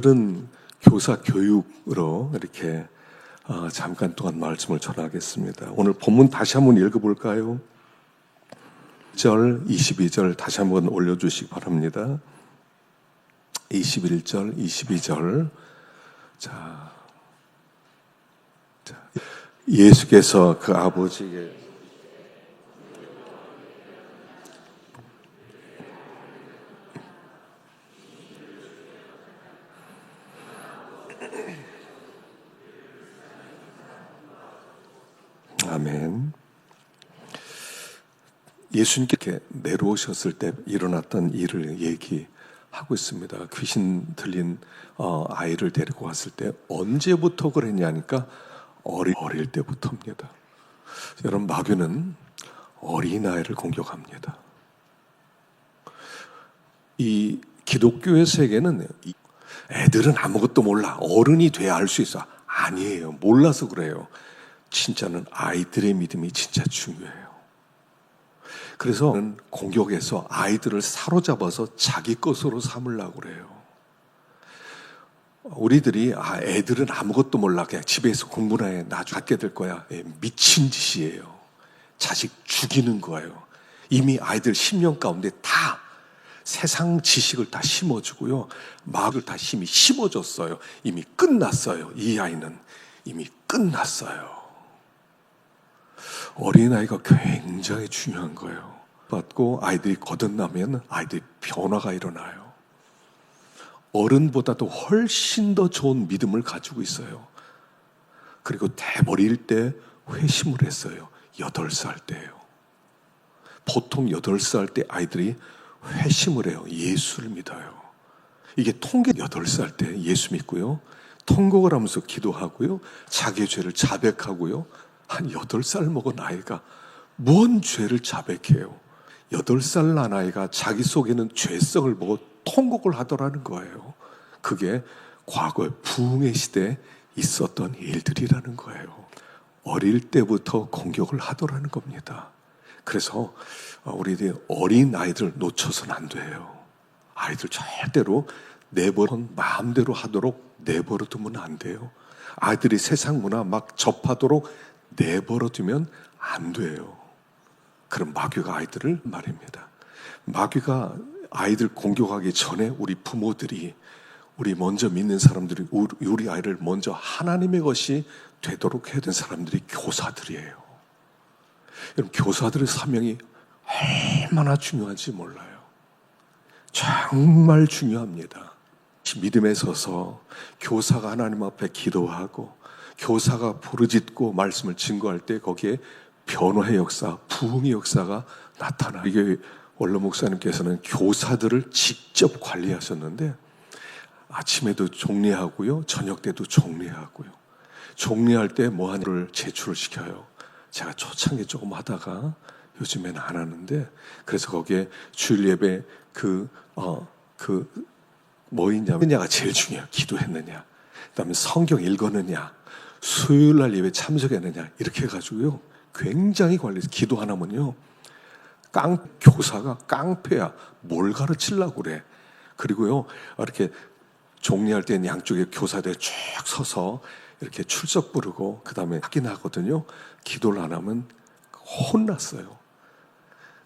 오늘은 교사 교육으로 이렇게 어, 잠깐 동안 말씀을 전하겠습니다. 오늘 본문 다시 한번 읽어볼까요? 1절, 22절 다시 한번 올려주시기 바랍니다. 21절, 22절. 자, 자 예수께서 그 아버지에 아멘. 예수님께 내려오셨을 때 일어났던 일을 얘기하고 있습니다. 귀신 들린 어, 아이를 데리고 왔을 때 언제부터 그랬냐니까 어릴, 어릴 때부터입니다. 여러분 마귀는 어린아이를 공격합니다. 이 기독교의 세계는 애들은 아무것도 몰라. 어른이 돼야 알 수 있어. 아니에요. 몰라서 그래요. 진짜는 아이들의 믿음이 진짜 중요해요. 그래서 공격해서 아이들을 사로잡아서 자기 것으로 삼으려고 그래요. 우리들이 아 애들은 아무것도 몰라 그냥 집에서 공부나 해 나중에 갖게 될 거야 예, 미친 짓이에요. 자식 죽이는 거예요. 이미 아이들 10년 가운데 다 세상 지식을 다 심어주고요. 마음을 다 힘이 심어줬어요. 이미 끝났어요. 이 아이는 이미 끝났어요. 어린아이가 굉장히 중요한 거예요. 받고 아이들이 거듭나면 아이들이 변화가 일어나요. 어른보다도 훨씬 더 좋은 믿음을 가지고 있어요. 그리고 대머리일 때 회심을 했어요. 8살 때예요. 보통 8살 때 아이들이 회심을 해요. 예수를 믿어요. 이게 통계 8살 때 예수 믿고요. 통곡을 하면서 기도하고요. 자기 죄를 자백하고요. 한 8살 먹은 아이가 뭔 죄를 자백해요? 8살 난 아이가 자기 속에는 죄성을 보고 통곡을 하더라는 거예요. 그게 과거의 부흥의 시대에 있었던 일들이라는 거예요. 어릴 때부터 공격을 하더라는 겁니다. 그래서 우리들이 어린 아이들 놓쳐서는 안 돼요. 아이들 절대로 내버려 마음대로 하도록 내버려 두면 안 돼요. 아이들이 세상 문화 막 접하도록 내버려 두면 안 돼요. 그럼 마귀가 아이들을 말입니다. 마귀가 아이들 공격하기 전에 우리 부모들이 우리 먼저 믿는 사람들이 우리 아이를 먼저 하나님의 것이 되도록 해야 되는 사람들이 교사들이에요. 여러분 교사들의 사명이 얼마나 중요한지 몰라요. 정말 중요합니다. 믿음에 서서 교사가 하나님 앞에 기도하고 교사가 부르짖고 말씀을 증거할 때 거기에 변화의 역사, 부흥의 역사가 나타나. 이게 원로 목사님께서는 교사들을 직접 관리하셨는데 아침에도 정리하고요, 저녁 때도 정리하고요. 정리할 때 뭐 하나를 제출을 시켜요. 제가 초창기 조금 하다가 요즘에는 안 하는데 그래서 거기에 주일 예배 그, 어, 그, 뭐 있냐면 냐가 제일 중요해요. 기도했느냐. 그 다음에 성경 읽었느냐. 수요일 날 예배 참석했느냐? 이렇게 해가지고요. 굉장히 관리해서 기도 하나면요. 깡 교사가 깡패야. 뭘 가르치려고 그래? 그리고요 이렇게 종례할 때는 양쪽에 교사들 쭉 서서 이렇게 출석 부르고 그 다음에 확인하거든요. 기도를 안 하면 혼났어요.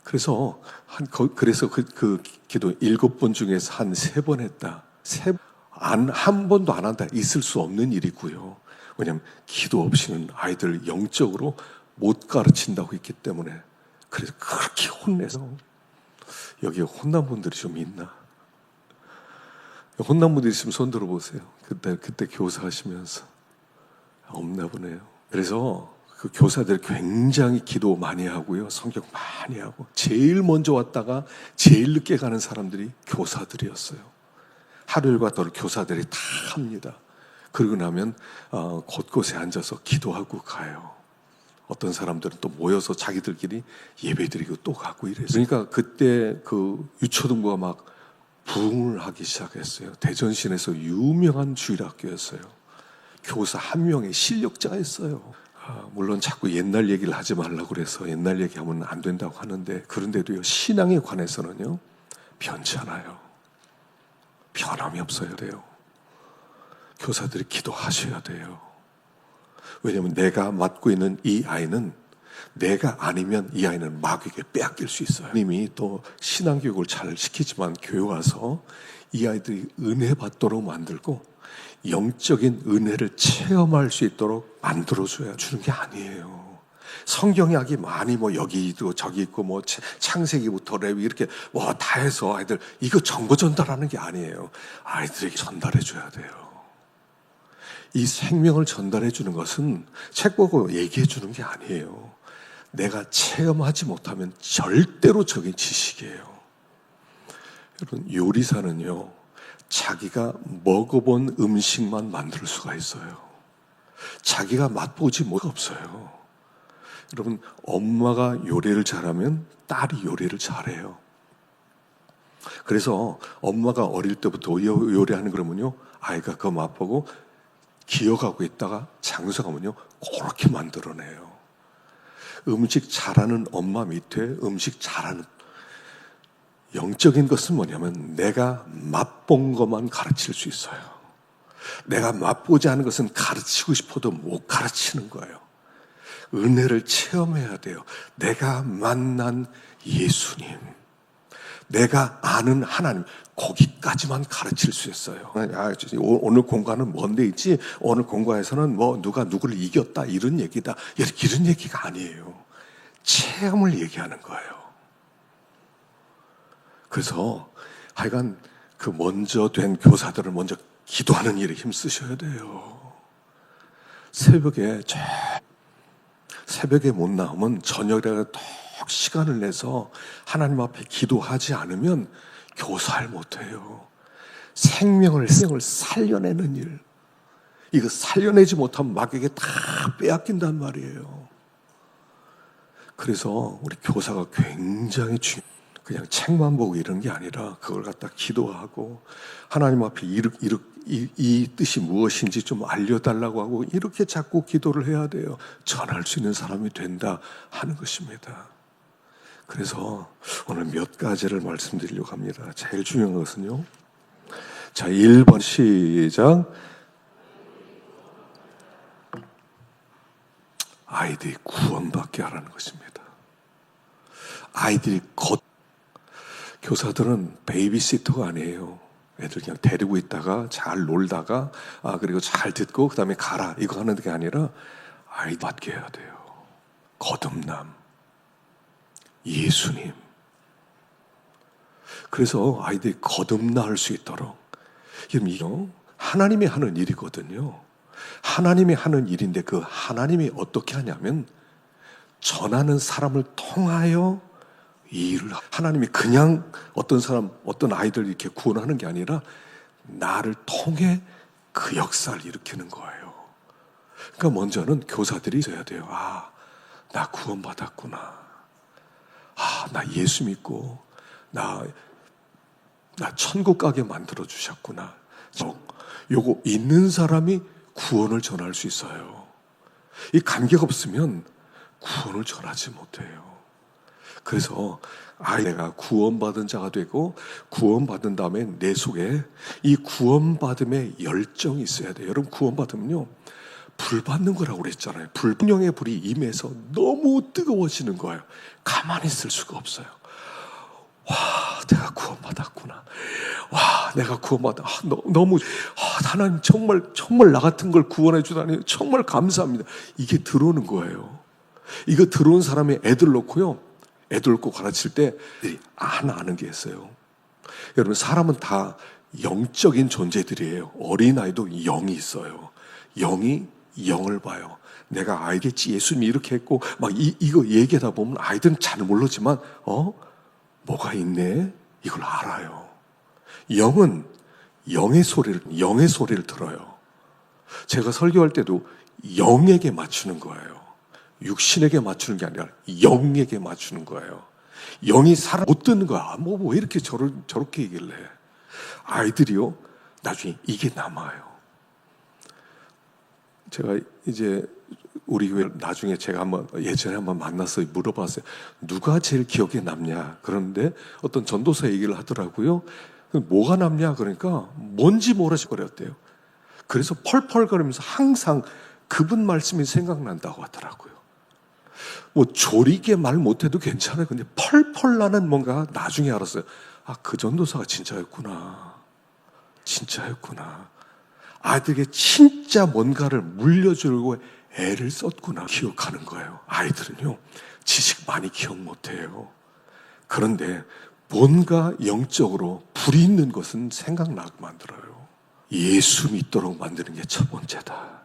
그래서 한 그래서 그, 그 기도 일곱 번 중에서 한 세 번 했다. 세 안 한 번도 안 한다. 있을 수 없는 일이고요 왜냐하면 기도 없이는 아이들 영적으로 못 가르친다고 했기 때문에 그래서 그렇게 혼내서 여기 혼난 분들이 좀 있나? 혼난 분들 있으면 손 들어보세요. 그때 그때 교사하시면서 없나 보네요. 그래서 그 교사들 굉장히 기도 많이 하고요. 성경 많이 하고 제일 먼저 왔다가 제일 늦게 가는 사람들이 교사들이었어요. 하루 일과 더 교사들이 다 합니다. 그러고 나면 어, 곳곳에 앉아서 기도하고 가요. 어떤 사람들은 또 모여서 자기들끼리 예배드리고 또 가고 이래서 그러니까 그때 그 유초등부가 막 부흥을 하기 시작했어요. 대전시내에서 유명한 주일학교였어요. 교사 한 명의 실력자였어요. 아, 물론 자꾸 옛날 얘기를 하지 말라고 그래서 옛날 얘기하면 안 된다고 하는데 그런데도요 신앙에 관해서는요 변치 않아요. 변함이 없어야 돼요. 교사들이 기도하셔야 돼요. 왜냐하면 내가 맡고 있는 이 아이는 내가 아니면 이 아이는 마귀에게 빼앗길 수 있어요. 님이 또 신앙교육을 잘 시키지만 교회 와서 이 아이들이 은혜 받도록 만들고 영적인 은혜를 체험할 수 있도록 만들어줘야 주는 게 아니에요. 성경약이 많이 뭐 여기 있고 저기 있고 뭐 차- 창세기부터 레위 이렇게 뭐 다 해서 아이들 이거 정보 전달하는 게 아니에요. 아이들에게 전달해 줘야 돼요. 이 생명을 전달해 주는 것은 책 보고 얘기해 주는 게 아니에요. 내가 체험하지 못하면 절대로 적인 지식이에요. 여러분, 요리사는요, 자기가 먹어본 음식만 만들 수가 있어요. 자기가 맛보지 못 없어요. 여러분, 엄마가 요리를 잘하면 딸이 요리를 잘해요. 그래서 엄마가 어릴 때부터 요- 요리하는 그러면요, 아이가 그거 맛보고 기억하고 있다가 장소 가면요, 그렇게 만들어내요. 음식 잘하는 엄마 밑에 음식 잘하는 영적인 것은 뭐냐면 내가 맛본 것만 가르칠 수 있어요. 내가 맛보지 않은 것은 가르치고 싶어도 못 가르치는 거예요. 은혜를 체험해야 돼요. 내가 만난 예수님. 내가 아는 하나님 거기까지만 가르칠 수 있어요. 아, 오- 오늘 공과는 뭔데 있지? 오늘 공과에서는 뭐 누가 누구를 이겼다 이런 얘기다 이런 얘기가 아니에요. 체험을 얘기하는 거예요. 그래서 하여간 그 먼저 된 교사들을 먼저 기도하는 일에 힘 쓰셔야 돼요. 새벽에 저 새벽에 못 나오면 저녁에 더 시간을 내서 하나님 앞에 기도하지 않으면 교사를 못해요. 생명을 생명을 살려내는 일. 이거 살려내지 못하면 마귀에게 다 빼앗긴단 말이에요. 그래서 우리 교사가 굉장히 중 그냥 책만 보고 이런 게 아니라 그걸 갖다 기도하고 하나님 앞에 이르, 이르, 이, 이 뜻이 무엇인지 좀 알려달라고 하고 이렇게 자꾸 기도를 해야 돼요. 전할 수 있는 사람이 된다 하는 것입니다. 그래서 오늘 몇 가지를 말씀드리려고 합니다. 제일 중요한 것은요. 자, 1번 시작. 아이들이 구원받게 하라는 것입니다. 아이들이 겉 교사들은 베이비시터가 아니에요. 애들 그냥 데리고 있다가 잘 놀다가 아 그리고 잘 듣고 그다음에 가라 이거 하는 게 아니라 아이 받게 해야 돼요. 거듭남, 예수님. 그래서 아이들이 거듭날 수 있도록 이거 하나님이 하는 일이거든요. 하나님이 하는 일인데 그 하나님이 어떻게 하냐면 전하는 사람을 통하여 이 일을 하나님이 그냥 어떤 사람 어떤 아이들 이렇게 구원하는 게 아니라 나를 통해 그 역사를 일으키는 거예요. 그러니까 먼저는 교사들이 있어야 돼요. 아, 나 구원받았구나. 아, 나 예수 믿고 나 나 천국 가게 만들어 주셨구나. 저, 요거 있는 사람이 구원을 전할 수 있어요. 이 감격 없으면 구원을 전하지 못해요. 그래서 아 내가 구원받은 자가 되고 구원받은 다음에 내 속에 이 구원받음의 열정이 있어야 돼요. 여러분 구원받으면요. 불 받는 거라고 그랬잖아요. 불분명의 불이 임해서 너무 뜨거워지는 거예요. 가만히 있을 수가 없어요. 와, 내가 구원받았구나. 와, 내가 구원받아. 아, 너, 너무, 아, 하나님 정말, 정말 나 같은 걸 구원해 주다니 정말 감사합니다. 이게 들어오는 거예요. 이거 들어온 사람이 애들 놓고요. 애들 놓고 가르칠 때 하나 아는 게 있어요. 여러분, 사람은 다 영적인 존재들이에요. 어린아이도 영이 있어요. 영이 영을 봐요. 내가 알겠지. 예수님이 이렇게 했고, 막 이, 이거 얘기하다 보면 아이들은 잘 모르지만, 어? 뭐가 있네? 이걸 알아요. 영은 영의 소리를, 영의 소리를 들어요. 제가 설교할 때도 영에게 맞추는 거예요. 육신에게 맞추는 게 아니라 영에게 맞추는 거예요. 영이 사람 못 듣는 거야. 뭐, 왜 이렇게 저를, 저렇게 얘기를 해. 아이들이요, 나중에 이게 남아요. 제가 이제 우리 교회 나중에 제가 한번 예전에 한번 만나서 물어봤어요. 누가 제일 기억에 남냐? 그런데 어떤 전도사 얘기를 하더라고요. 뭐가 남냐? 그러니까 뭔지 모르시거렸대요. 그래서 펄펄거리면서 항상 그분 말씀이 생각난다고 하더라고요. 뭐 조리게 말 못해도 괜찮아요. 근데 펄펄 나는 뭔가 나중에 알았어요. 아, 그 전도사가 진짜였구나. 진짜였구나. 아들에게 진짜 뭔가를 물려주려고 애를 썼구나. 기억하는 거예요. 아이들은요, 지식 많이 기억 못해요. 그런데 뭔가 영적으로 불이 있는 것은 생각나게 만들어요. 예수 믿도록 만드는 게 첫 번째다.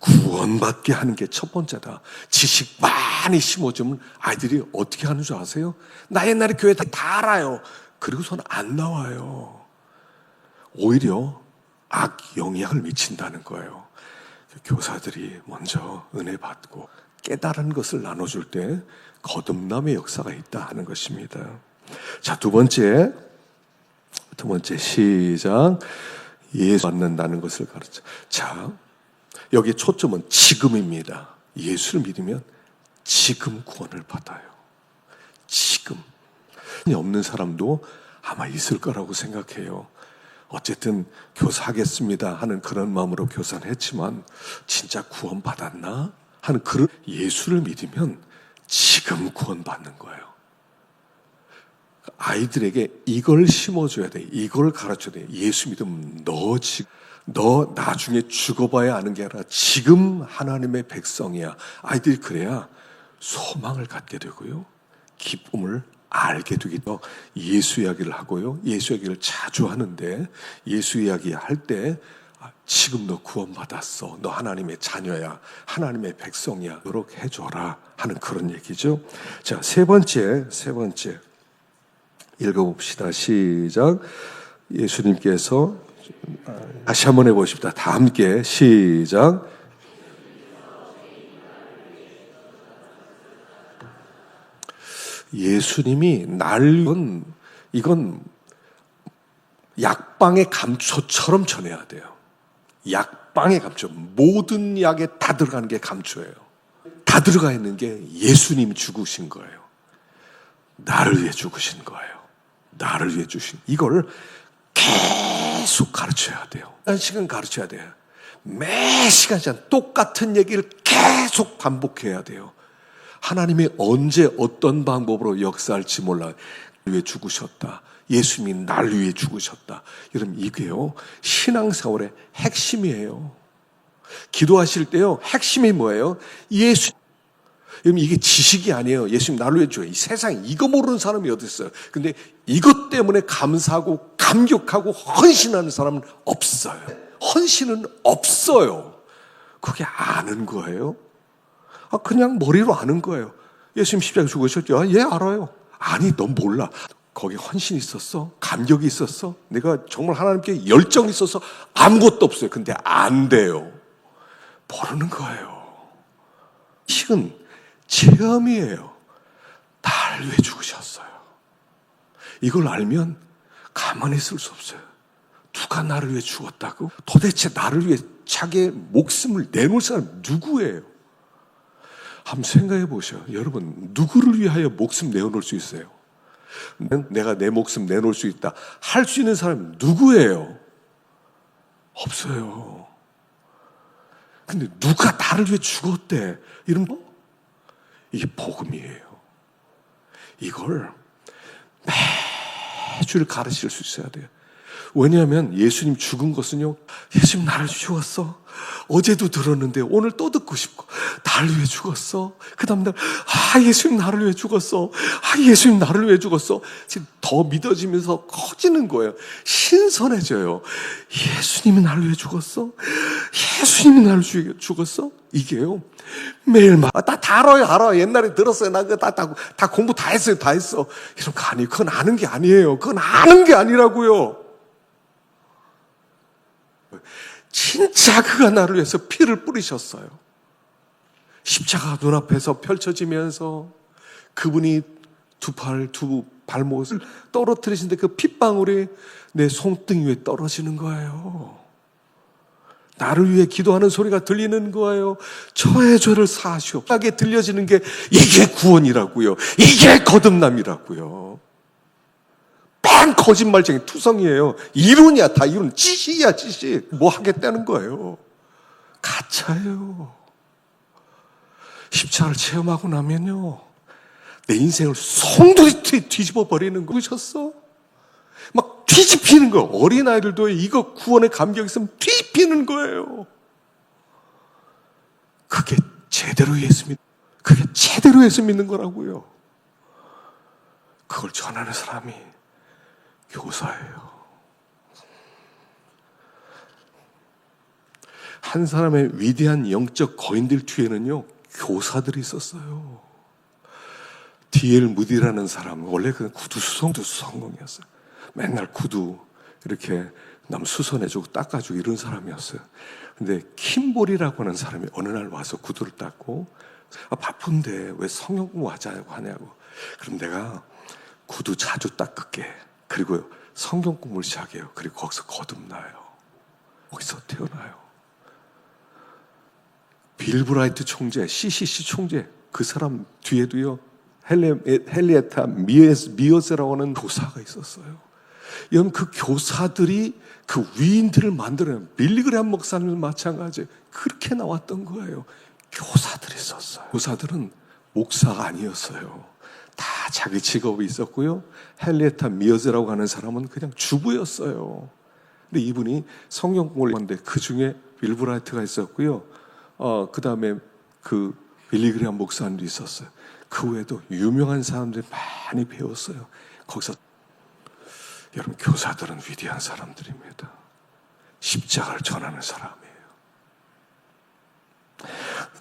구원받게 하는 게 첫 번째다. 지식 많이 심어주면 아이들이 어떻게 하는 줄 아세요? 나 옛날에 교회 다, 다 알아요. 그리고서는 안 나와요. 오히려 악 영향을 미친다는 거예요. 교사들이 먼저 은혜 받고 깨달은 것을 나눠줄 때 거듭남의 역사가 있다 하는 것입니다. 자, 두 번째. 두 번째 시작. 예수 받는다는 것을 가르쳐. 자, 여기 초점은 지금입니다. 예수를 믿으면 지금 구원을 받아요. 지금. 없는 사람도 아마 있을 거라고 생각해요. 어쨌든 교사하겠습니다 하는 그런 마음으로 교사는 했지만 진짜 구원 받았나 하는 그런 예수를 믿으면 지금 구원 받는 거예요. 아이들에게 이걸 심어줘야 돼. 이걸 가르쳐야 돼. 예수 믿으면 너 지금 너 나중에 죽어봐야 아는 게 아니라 지금 하나님의 백성이야. 아이들이 그래야 소망을 갖게 되고요. 기쁨을 알게 되기도 예수 이야기를 하고요. 예수 이야기를 자주 하는데 예수 이야기 할 때 지금 너 구원받았어. 너 하나님의 자녀야. 하나님의 백성이야. 그렇게 해줘라. 하는 그런 얘기죠. 자, 세 번째, 세 번째. 읽어봅시다. 시작. 예수님께서 다시 한번 해보십시다. 다 함께 시작. 예수님이 날건 이건 약방의 감초처럼 전해야 돼요. 약방의 감초. 모든 약에 다 들어가는 게 감초예요. 다 들어가 있는 게 예수님이 죽으신 거예요. 나를 위해 죽으신 거예요. 나를 위해 주신 이걸 계속 가르쳐야 돼요. 한 시간 가르쳐야 돼요. 매 시간 시간 똑같은 얘기를 계속 반복해야 돼요. 하나님이 언제 어떤 방법으로 역사할지 몰라. 위해 죽으셨다. 예수님이 날 위해 죽으셨다. 여러분, 이게요, 신앙생활의 핵심이에요. 기도하실 때요, 핵심이 뭐예요? 예수, 여러분, 이게 지식이 아니에요. 예수님 나를 위해 죽어요. 이 세상에 이거 모르는 사람이 어디 있어요? 근데 이것 때문에 감사하고 감격하고 헌신하는 사람은 없어요. 헌신은 없어요. 그게 아는 거예요. 아, 그냥 머리로 아는 거예요. 예수님 십자가 죽으셨죠? 아, 예, 알아요. 아니, 넌 몰라. 거기 헌신 있었어? 감격이 있었어? 내가 정말 하나님께 열정이 있어서 아무것도 없어요. 근데 안 돼요. 모르는 거예요. 식은 체험이에요. 날 위해 죽으셨어요. 이걸 알면 가만히 있을 수 없어요. 누가 나를 위해 죽었다고? 도대체 나를 위해 자기의 목숨을 내놓을 사람 누구예요? 한번 생각해 보셔. 여러분, 누구를 위하여 목숨 내어놓을 수 있어요? 내가 내 목숨 내놓을 수 있다. 할 수 있는 사람 누구예요? 없어요. 근데 누가 나를 위해 죽었대? 이런 거? 이게 복음이에요. 이걸 매주 가르칠 수 있어야 돼요. 왜냐하면 예수님 죽은 것은요, 예수님 나를 죽었어. 어제도 들었는데 오늘 또 듣고 싶고, 나를 위해 죽었어. 그 다음 날, 아, 예수님 나를 위해 죽었어. 아, 예수님 나를 위해 죽었어. 지금 더 믿어지면서 커지는 거예요. 신선해져요. 예수님이 나를 위해 죽었어? 예수님이 나를 죽었어? 이게요. 매일마다 아, 다, 다 알아요, 알아. 옛날에 들었어요. 나 그거 다, 다, 다 공부 다 했어요, 다 했어. 이런 거 아니에요. 그건 아는 게 아니에요. 그건 아는 게 아니라고요. 진짜 그가 나를 위해서 피를 뿌리셨어요. 십자가 눈앞에서 펼쳐지면서 그분이 두 팔, 두 발목을 떨어뜨리신데 그 핏방울이 내 손등 위에 떨어지는 거예요. 나를 위해 기도하는 소리가 들리는 거예요. 저의 죄를 사하시옵소서. 하게 들려지는 게 이게 구원이라고요. 이게 거듭남이라고요. 다 거짓말쟁이 투성이에요. 이론이야, 다 이론. 지식이야, 지식. 뭐 하겠다는 거예요. 가짜예요. 십자가를 체험하고 나면요. 내 인생을 송두리 뒤- 뒤집어 버리는 거. 보셨어? 막 뒤집히는 거. 어린아이들도 이거 구원의 감격이 있으면 뒤집히는 거예요. 그게 제대로 예수 믿, 그게 제대로 예수 믿는 거라고요. 그걸 전하는 사람이 교사예요. 한 사람의 위대한 영적 거인들 뒤에는요, 교사들이 있었어요. 디엘 무디라는 사람, 원래 그 구두 수성, 수성공이었어요. 맨날 구두 이렇게 남 수선해주고 닦아주고 이런 사람이었어요. 근데 킴볼이라고 하는 사람이 어느 날 와서 구두를 닦고, 아, 바쁜데 왜 성경 공부하자고 하냐고. 그럼 내가 구두 자주 닦을게. 그리고 성경 공부를 시작해요. 그리고 거기서 거듭나요. 거기서 태어나요. 빌브라이트 총재, CCC 총재, 그 사람 뒤에도요, 헬리에타 미에스, 미어스라고 하는 교사가 있었어요. 여러분, 그 교사들이 그 위인들을 만들어낸 빌리그레한 목사님도 마찬가지 그렇게 나왔던 거예요. 교사들이 있었어요. 교사들은 목사가 아니었어요. 다 자기 직업이 있었고요. 헬리에타 미어즈라고 하는 사람은 그냥 주부였어요. 근데 이분이 성경 공부를 했는데 그 중에 빌브라이트가 있었고요. 어, 그 다음에 그 빌리그리안 목사님도 있었어요. 그 외에도 유명한 사람들이 많이 배웠어요. 거기서 여러분 교사들은 위대한 사람들입니다. 십자가를 전하는 사람이에요.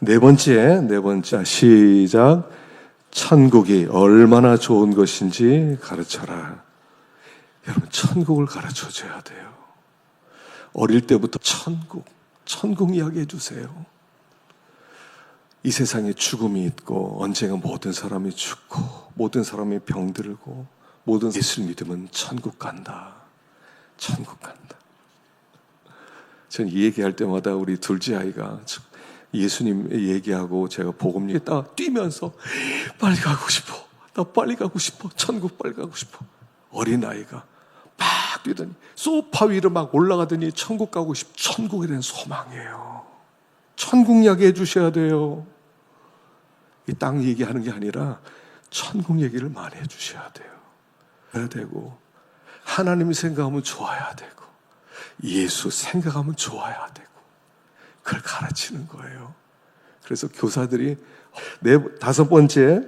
네 번째, 네 번째 시작. 천국이 얼마나 좋은 것인지 가르쳐라. 여러분 천국을 가르쳐 줘야 돼요. 어릴 때부터 천국, 천국 이야기 해주세요. 이 세상에 죽음이 있고 언젠가 모든 사람이 죽고 모든 사람이 병들고 모든 예수를 믿으면 천국 간다. 천국 간다. 전 이 얘기할 때마다 우리 둘째 아이가 예수님 얘기하고 제가 복음 얘기다 뛰면서 빨리 가고 싶어. 나 빨리 가고 싶어. 천국 빨리 가고 싶어. 어린 아이가 막 뛰더니 소파 위로 막 올라가더니 천국 가고 싶. 천국에 대한 소망이에요. 천국 이야기 해 주셔야 돼요. 이 땅 얘기하는 게 아니라 천국 얘기를 많이 해 주셔야 돼요. 해야 되고 하나님 생각하면 좋아야 되고 예수 생각하면 좋아야 되고 그걸 가르치는 거예요. 그래서 교사들이 네 다섯 번째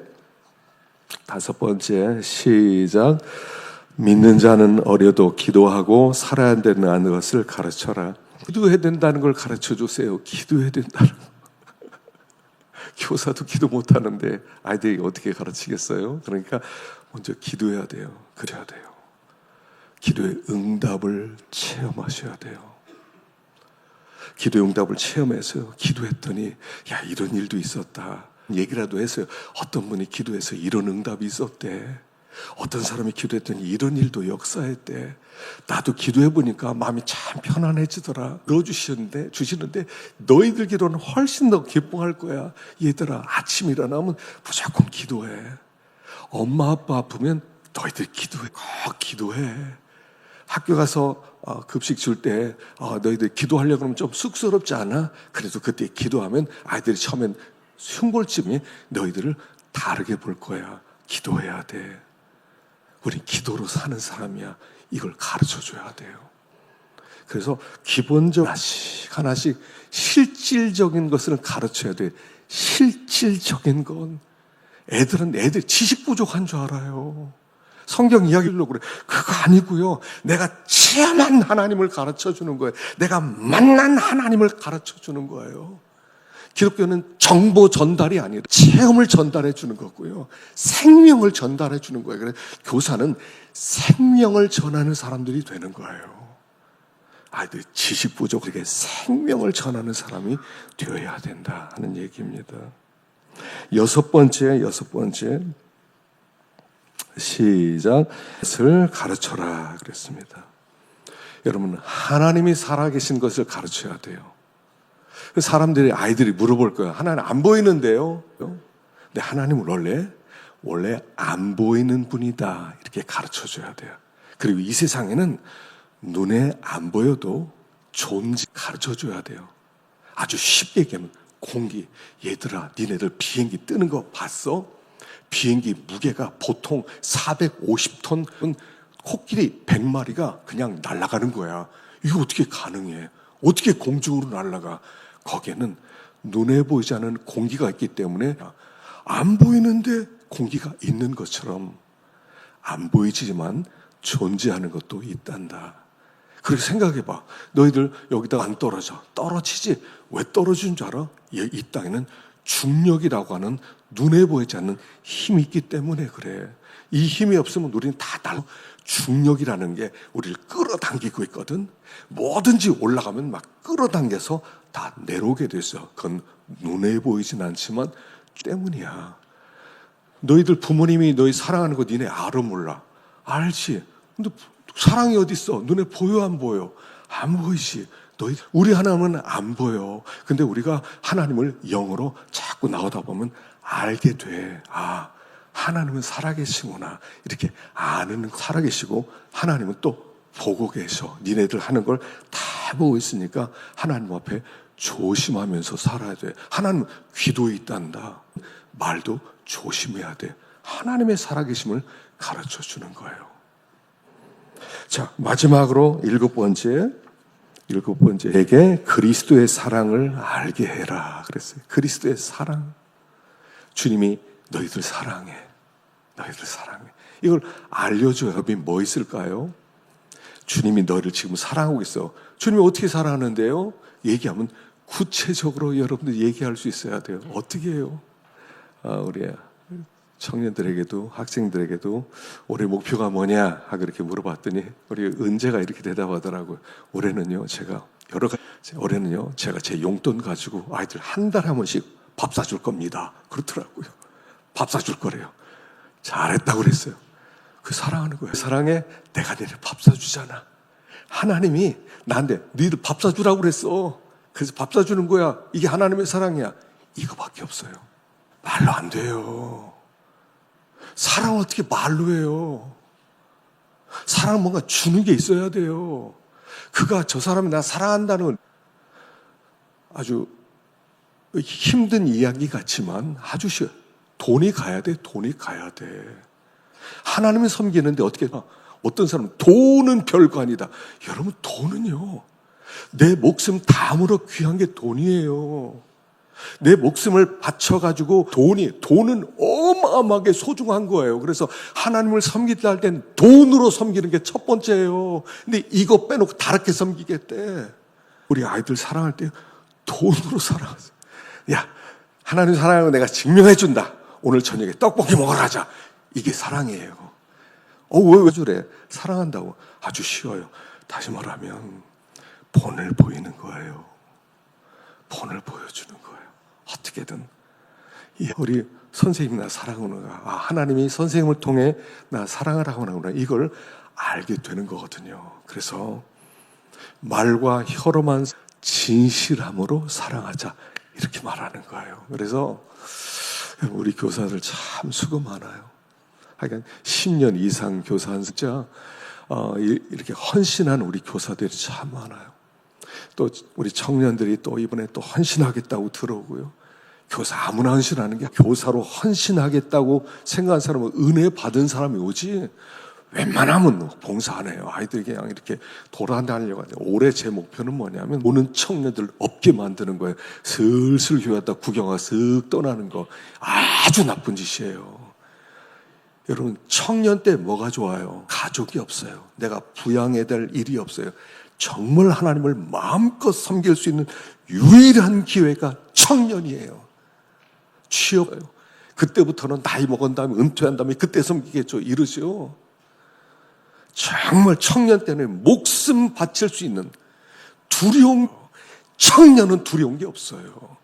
다섯 번째 시작 믿는 자는 어려도 기도하고 살아야 된다는 것을 가르쳐라. 기도해야 된다는 걸 가르쳐 주세요. 기도해야 된다는 거. 교사도 기도 못 하는데 아이들이 어떻게 가르치겠어요? 그러니까 먼저 기도해야 돼요. 그래야 돼요. 기도의 응답을 체험하셔야 돼요. 기도의 응답을 체험해서 기도했더니 야 이런 일도 있었다. 얘기라도 했어요. 어떤 분이 기도해서 이런 응답이 있었대. 어떤 사람이 기도했더니 이런 일도 역사했대. 나도 기도해 보니까 마음이 참 편안해지더라. 넣어주시는데 주시는데 너희들 기도는 훨씬 더 기뻐할 거야. 얘들아 아침 일어나면 무조건 기도해. 엄마 아빠 아프면 너희들 기도해. 꼭 기도해. 학교 가서 어, 급식 줄 때 너희들 기도하려고 그러면 좀 쑥스럽지 않아? 그래도 그때 기도하면 아이들이 처음엔 흉볼쯤이 너희들을 다르게 볼 거야. 기도해야 돼. 우리 기도로 사는 사람이야. 이걸 가르쳐 줘야 돼요. 그래서 기본적 하나씩 하나씩 실질적인 것을 가르쳐야 돼. 실질적인 건 애들은 애들 지식 부족한 줄 알아요. 성경 이야기로 그래. 그거 아니고요. 내가 체험한 하나님을 가르쳐 주는 거예요. 내가 만난 하나님을 가르쳐 주는 거예요. 기독교는 정보 전달이 아니라 체험을 전달해 주는 거고요. 생명을 전달해 주는 거예요. 그래서 교사는 생명을 전하는 사람들이 되는 거예요. 아이들 지식 부족하게 생명을 전하는 사람이 되어야 된다 하는 얘기입니다. 여섯 번째, 여섯 번째. 시작. 것을 가르쳐라 그랬습니다. 여러분, 하나님이 살아계신 것을 가르쳐야 돼요. 사람들이, 아이들이 물어볼 거예요. 하나님 안 보이는데요? 근데 하나님은 원래, 원래 안 보이는 분이다. 이렇게 가르쳐 줘야 돼요. 그리고 이 세상에는 눈에 안 보여도 존재 가르쳐 줘야 돼요. 아주 쉽게 얘기하면 공기. 얘들아, 니네들 비행기 뜨는 거 봤어? 비행기 무게가 보통 450톤, 코끼리 100마리가 그냥 날아가는 거야. 이거 어떻게 가능해? 어떻게 공중으로 날아가? 거기에는 눈에 보이지 않는 공기가 있기 때문에 안 보이는데 공기가 있는 것처럼 안 보이지만 존재하는 것도 있단다. 그렇게 생각해 봐. 너희들 여기다 안 떨어져. 떨어지지. 왜 떨어지는 줄 알아? 이, 이 땅에는 중력이라고 하는 눈에 보이지 않는 힘이 있기 때문에 그래. 이 힘이 없으면 우리는 다 달라. 중력이라는 게 우리를 끌어당기고 있거든. 뭐든지 올라가면 막 끌어당겨서 다 내려오게 됐어. 그건 눈에 보이진 않지만 때문이야. 너희들 부모님이 너희 사랑하는 거 니네 알아 몰라? 알지. 근데 사랑이 어디 있어? 눈에 보여 안 보여? 안 보이지. 너희 우리 하나님은 안 보여. 근데 우리가 하나님을 영으로 자꾸 나오다 보면 알게 돼. 아, 하나님은 살아계시구나. 이렇게 아는 살아계시고 하나님은 또 보고 계셔. 니네들 하는 걸 다 보고 있으니까 하나님 앞에 조심하면서 살아야 돼. 하나님 귀도에 있단다. 말도 조심해야 돼. 하나님의 살아계심을 가르쳐 주는 거예요. 자, 마지막으로 일곱 번째. 일곱 번째. 에게 그리스도의 사랑을 알게 해라. 그랬어요. 그리스도의 사랑. 주님이 너희들 사랑해. 너희들 사랑해. 이걸 알려줘야 법이 뭐 있을까요? 주님이 너희를 지금 사랑하고 있어. 주님이 어떻게 사랑하는데요? 얘기하면 구체적으로 여러분들 얘기할 수 있어야 돼요. 어떻게 해요? 아, 우리 청년들에게도 학생들에게도 올해 목표가 뭐냐 하고 이렇게 물어봤더니 우리 은재가 이렇게 대답하더라고요. 올해는요 제가 여러 가지 올해는요 제가 제 용돈 가지고 아이들 한 달에 한 번씩 밥 사줄 겁니다. 그렇더라고요. 밥 사줄 거래요. 잘했다고 그랬어요. 그 사랑하는 거예요. 사랑에 내가 너네 밥 사주잖아. 하나님이 나한테 너희들 밥 사주라고 그랬어. 그래서 밥 사주는 거야. 이게 하나님의 사랑이야. 이거밖에 없어요. 말로 안 돼요. 사랑 어떻게 말로 해요? 사랑은 뭔가 주는 게 있어야 돼요. 그가 저 사람이 나 사랑한다는 아주 힘든 이야기 같지만 아주 쉬워. 돈이 가야 돼, 돈이 가야 돼. 하나님을 섬기는데 어떻게, 어떤 사람은 돈은 별거 아니다. 여러분, 돈은요, 내 목숨 다음으로 귀한 게 돈이에요. 내 목숨을 바쳐가지고 돈이, 돈은 어마어마하게 소중한 거예요. 그래서 하나님을 섬기다 할 땐 돈으로 섬기는 게 첫 번째예요. 근데 이거 빼놓고 다르게 섬기겠대. 우리 아이들 사랑할 때 돈으로 사랑하세요. 야, 하나님 사랑하는 거 내가 증명해 준다. 오늘 저녁에 떡볶이 먹으러 가자. 이게 사랑이에요. 어, 왜, 왜 저래? 사랑한다고. 아주 쉬워요. 다시 말하면, 본을 보이는 거예요. 본을 보여주는 거예요. 어떻게든. 우리 선생님이 나 사랑하는구나. 아, 하나님이 선생님을 통해 나 사랑을 하구나. 이걸 알게 되는 거거든요. 그래서 말과 혀로만 진실함으로 사랑하자. 이렇게 말하는 거예요. 그래서 우리 교사들 참 수고 많아요. 하여간 10년 이상 교사한 진짜 어, 이렇게 헌신한 우리 교사들이 참 많아요. 또 우리 청년들이 또 이번에 또 헌신하겠다고 들어오고요. 교사 아무나 헌신하는 게 교사로 헌신하겠다고 생각한 사람은 은혜 받은 사람이 오지. 웬만하면 봉사 안 해요. 아이들 그냥 이렇게 돌아다니려고 하죠. 올해 제 목표는 뭐냐면 오는 청년들 없게 만드는 거예요. 슬슬 교회 왔다 구경하고 쓱 떠나는 거. 아주 나쁜 짓이에요. 여러분, 청년 때 뭐가 좋아요? 가족이 없어요. 내가 부양해야 될 일이 없어요. 정말 하나님을 마음껏 섬길 수 있는 유일한 기회가 청년이에요. 취업해요. 그때부터는 나이 먹은 다음에 은퇴한 다음에 그때 섬기겠죠. 이러죠. 정말 청년 때는 목숨 바칠 수 있는 두려움, 청년은 두려운 게 없어요.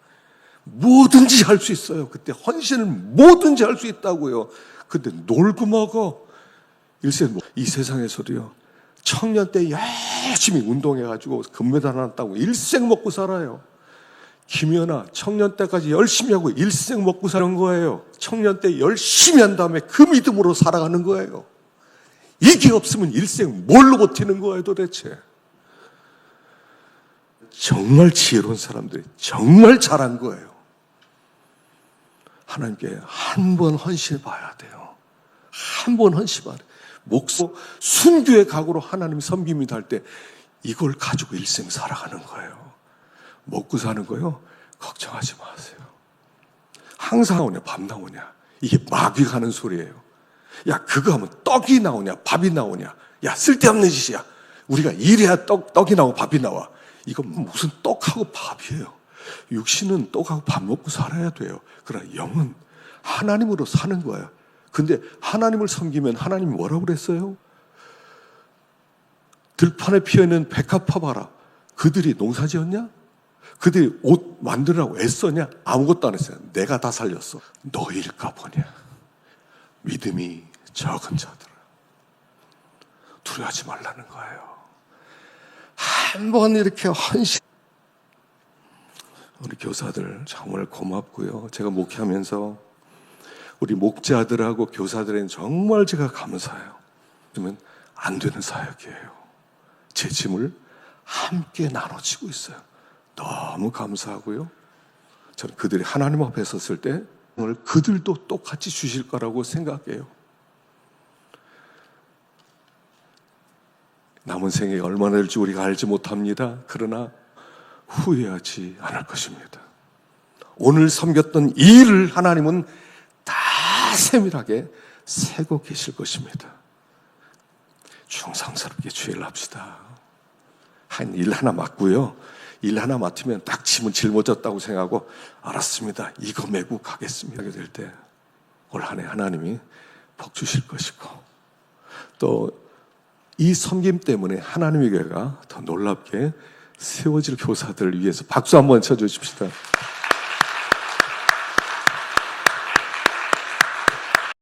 뭐든지 할 수 있어요. 그때 헌신을 뭐든지 할 수 있다고요. 근데 놀고 먹어. 일세, 뭐, 이 세상에서도요. 청년 때 열심히 운동해가지고 금메달 하나 따고 일생 먹고 살아요. 김연아, 청년 때까지 열심히 하고 일생 먹고 사는 거예요. 청년 때 열심히 한 다음에 그 믿음으로 살아가는 거예요. 이게 없으면 일생 뭘로 버티는 거예요 도대체? 정말 지혜로운 사람들이 정말 잘한 거예요. 하나님께 한 번 헌신해 봐야 돼요. 한 번 헌신해. 목소 순교의 각오로 하나님 섬김이 할때 이걸 가지고 일생 살아가는 거예요. 먹고 사는 거요? 걱정하지 마세요. 항상 나오냐, 밥 나오냐. 이게 마귀 가는 소리예요. 야, 그거 하면 떡이 나오냐, 밥이 나오냐. 야, 쓸데없는 짓이야. 우리가 일해야 떡, 떡이 나오고 밥이 나와. 이건 무슨 떡하고 밥이에요. 육신은 떡하고 밥 먹고 살아야 돼요. 그러나 영은 하나님으로 사는 거예요. 근데 하나님을 섬기면 하나님이 뭐라고 그랬어요? 들판에 피어있는 백합화 봐라. 그들이 농사 지었냐? 그들이 옷 만들라고 애써냐? 아무것도 안 했어요. 내가 다 살렸어. 너일까 보냐. 믿음이 적은 자들아. 두려워하지 말라는 거예요. 한 번 이렇게 헌신. 우리 교사들 정말 고맙고요. 제가 목회하면서 우리 목자들하고 교사들은 정말 제가 감사해요. 그러면 안 되는 사역이에요. 제 짐을 함께 나눠지고 있어요. 너무 감사하고요. 저는 그들이 하나님 앞에 섰을 때 오늘 그들도 똑같이 주실 거라고 생각해요. 남은 생에 얼마나 될지 우리가 알지 못합니다. 그러나 후회하지 않을 것입니다. 오늘 섬겼던 이 일을 하나님은 다 세밀하게 세고 계실 것입니다. 충성스럽게 주의를 합시다. 한 일 하나 맡고요. 일 하나 맡으면 딱 짐은 짊어졌다고 생각하고 알았습니다. 이거 메고 가겠습니다. 하게 될 때 올 한 해 하나님이 복 주실 것이고 또 이 섬김 때문에 하나님의 교회가 더 놀랍게 세워질 교사들을 위해서 박수 한번 쳐주십시다.